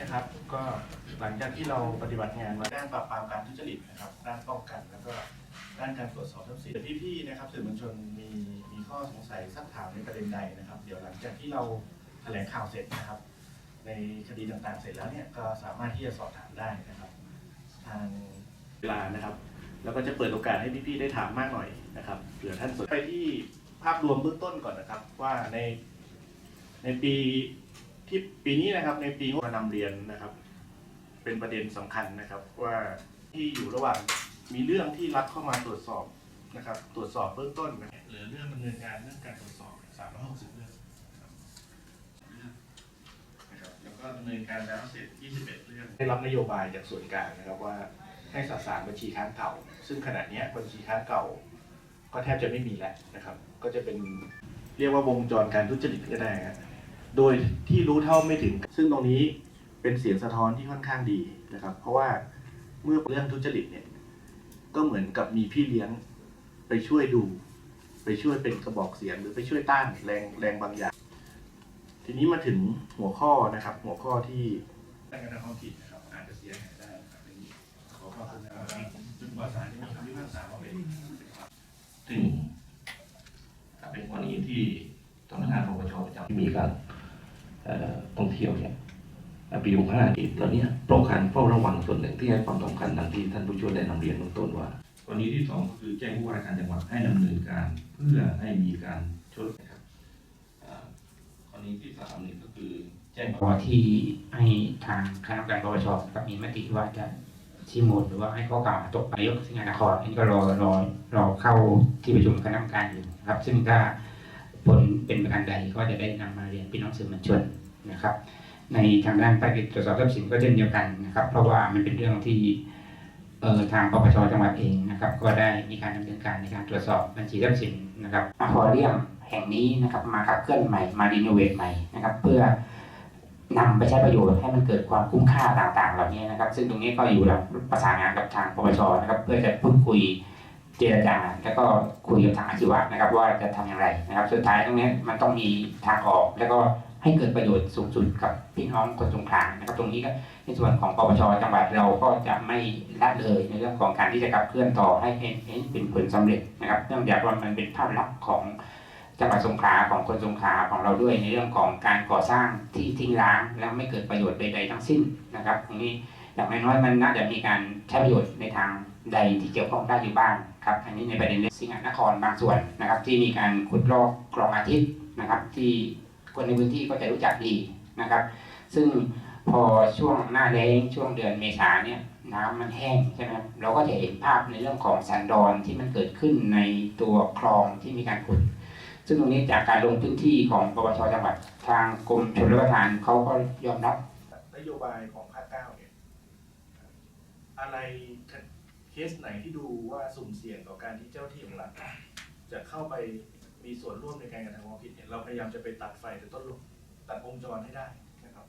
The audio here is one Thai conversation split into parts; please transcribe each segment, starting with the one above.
นะครับ ก็หลังจากที่เราปฏิบัติงานมาด้านปราบปรามการทุจริตนะครับ ด้านป้องกันแล้วก็ด้านการตรวจสอบทรัพย์สินพี่ๆนะครับสื่อมวลชนมีมีข้อสงสัยสักถามในประเด็นใดนะครับ เดี๋ยวหลังจากที่เราแถลงข่าวเสร็จนะครับ ในคดีต่างๆเสร็จแล้วเนี่ยก็สามารถที่จะสอบถามได้นะครับ ทางเวลานะครับ แล้วก็จะเปิดโอกาสให้พี่ๆได้ถามมากหน่อยนะครับเผื่อท่านสนไปที่ภาพรวมเบื้องต้นก่อนนะครับ ว่าในในปี ที่ปีนี้นะครับในปีงบมานำเรียนนะครับ เป็นประเด็นสำคัญนะครับว่าที่อยู่ระหว่างมีเรื่องที่รับเข้ามาตรวจสอบนะครับ ตรวจสอบเบื้องต้นนะหรือเรื่องดำเนินการเรื่องการตรวจสอบสามหกสิบเรื่องนะครับแล้วก็ดำเนินการแล้วเสร็จ 21 เรื่อง ได้รับนโยบายจากส่วนกลางนะครับว่าให้สสารบัญชีค้างเก่า ซึ่งขณะเนี้ยบัญชีค้างเก่า ก็แทบจะไม่มีแล้วนะครับ ก็จะเป็นเรียกว่าวงจรการทุจริตก็ได้ฮะ โดยที่รู้เท่าไม่ถึง ซึ่งตรงนี้เป็นเสียงสะท้อนที่ค่อนข้างดีนะครับ เพราะว่าเมื่อเรื่องทุจริตเนี่ยก็เหมือนกับมีพี่เลี้ยงไปช่วยดู ไปช่วยเป็นกระบอกเสียงหรือไปช่วยต้านแรงแรงบางอย่าง ทีนี้มาถึงหัวข้อนะครับ หัวข้อที่การกระทำความผิดนะครับอาจจะเสียหายได้นะครับในนี้ขอความกรุณาจนกว่าศาลจะมีคำพิพากษาออกมาเองซึ่งเป็นกรณีที่สำนักงานปปชประจำที่มีการเอ่อ ท่องเที่ยวเนี่ยเอ่อปี65อีกตอนเนี้ยป้องกันเฝ้าระวังส่วนหนึ่งที่ให้ความสำคัญดังที่ท่านผู้ช่วยได้นำเรียนเบื้องต้นว่ากรณีที่สองก็คือแจ้งผู้ว่าราชการจังหวัดให้ดำเนินการเพื่อให้มีการชดนะครับอ่ากรณีที่สามนี่ก็คือแจ้งพอที่ให้ทางคณะกรรมการปปชก็มีมติว่าจะชี้มูลหรือว่าให้ข้อกล่าวตกนายกสิงหนครอันนี้ก็รอรอรอเข้าที่ประชุมคณะกรรมการอยู่ครับ ซึ่งถ้า ผลเป็นประการใดก็จะได้นำมาเรียนพี่น้องสื่อมวลชนนะครับ ในทางด้านภาคกิจตรวจสอบทรัพย์สินก็เช่นเดียวกันนะครับ เพราะว่ามันเป็นเรื่องที่เอ่อทางปปชจังหวัดเองนะครับ ก็ได้มีการดำเนินการในการตรวจสอบบัญชีทรัพย์สินนะครับอเรียมแห่งนี้นะครับมาขับเคลื่อนใหม่มารีโนเวทใหม่นะครับ เพื่อนำไปใช้ประโยชน์ให้มันเกิดความคุ้มค่าต่างๆ เหล่านี้นะครับ ซึ่งตรงนี้ก็อยู่ระประสานงานกับทางปปชนะครับ เพื่อจะพูดคุย เจรจาแล้วก็คุยกับทางอาชีวะนะครับ ว่าจะทำอย่างไรนะครับ สุดท้ายตรงนี้มันต้องมีทางออก แล้วก็ให้เกิดประโยชน์สูงสุดกับพี่น้องคนสงขลานะครับ ตรงนี้ก็ในส่วนของปปชจังหวัดเราก็จะไม่ละเลยในเรื่องของการที่จะขับเคลื่อนต่อให้ให้ให้เป็นผลสำเร็จนะครับเนื่องจากว่ามันเป็นภาพลักษณ์ของจังหวัดสงขลาของคนสงขลาของเราด้วยในเรื่องของการก่อสร้างที่ทิ้งร้างแล้วไม่เกิดประโยชน์ใดๆทั้งสิ้นนะครับ ตรงนี้อย่างน้อยๆมันน่าจะมีการใช้ประโยชน์ในทาง ใดที่เกี่ยวข้องได้อยู่บ้างครับอันนี้ในประเด็นเรื่องสิงห์นครบางส่วนนะครับ ที่มีการขุดลอกคลองอาทิตย์นะครับ ที่คนในพื้นที่ก็จะรู้จักดีนะครับ ซึ่งพอช่วงหน้าแล้งช่วงเดือนเมษาเนี่ยน้ำมันแห้งใช่ไหมเราก็จะเห็นภาพในเรื่องของสันดอนที่มันเกิดขึ้นในตัวคลองที่มีการขุด ซึ่งตรงนี้จากการลงพื้นที่ของปปชจังหวัดทางกรมชลประทานเขาก็ยอมรับนโยบายของภาคเก้าเนี่ยอะไร เคสไหนที่ดูว่าสุ่มเสี่ยงต่อการที่เจ้าที่ของรัฐจะเข้าไปมีส่วนร่วมในการกระทำความผิดเนี่ยเราพยายามจะไปตัดไฟแต่ต้นลมตัดวงจรให้ได้นะครับ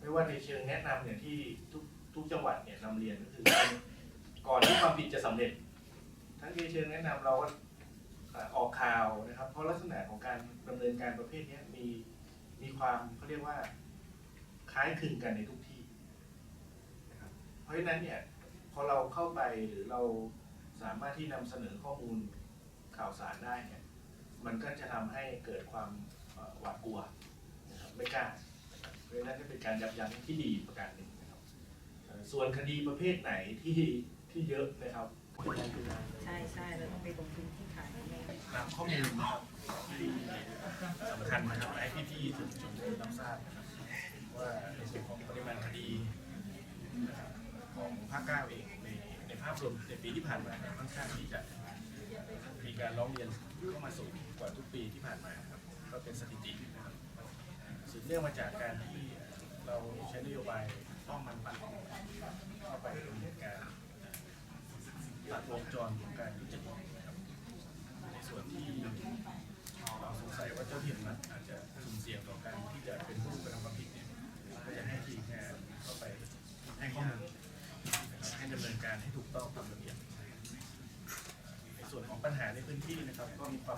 ไม่ว่าในเชิงแนะนำเนี่ยที่ทุกทุกจังหวัดเนี่ยนำเรียนก็คือก่อนที่ความผิดจะสำเร็จ ทั้งในเชิงแนะนำเราก็ออกข่าวนะครับ เพราะลักษณะของการดำเนินการประเภทนี้มีมีความเขาเรียกว่าคล้ายคลึงกันในทุกที่นะครับเพราะฉะนั้นเนี่ย พอเราเข้าไปหรือเราสามารถที่นำเสนอข้อมูลข่าวสารได้เนี่ยมันก็จะทำให้เกิดความเอ่อหวาดกลัวนะครับไม่กล้านะครับเพราะฉะนั้นก็เป็นการยับยั้งที่ดีประการหนึ่งนะครับเอ่อส่วนคดีประเภทไหนที่ที่เยอะนะครับใช่ใช่เราต้องไปลงพื้นที่ขายแน่นำข้อมูลนะครับที่สำคัญนะครับให้พี่ๆสื่อมวลชนได้รับทราบนะครับว่าในส่วนของปริมาณคดีนะครับของภาคเก้าเองในในภาพรวมในปีที่ผ่านมาเนี่ยค่อนข้างที่จะมีการร้องเรียนเข้ามาสูงกว่าทุกปีที่ผ่านมาครับก็เป็นสถิตินะครับสืบเนื่องมาจากการที่เราใช้นโยบายป้องมันปัดเข้าไปดำเนินการตัดวงจรของการทุจริตนะครับในส่วนที่เราสงสัยว่าเจ้าที่รัฐอาจจะสุ่มเสี่ยงต่อการที่จะเป็นผู้กระทำความผิดเนี่ยก็จะให้ทีมงานเข้าไปให้ข้อมูลนะครับ ให้ดำเนินการให้ถูกต้องตามระเบียบในส่วนของปัญหาในพื้นที่นะครับก็มีความ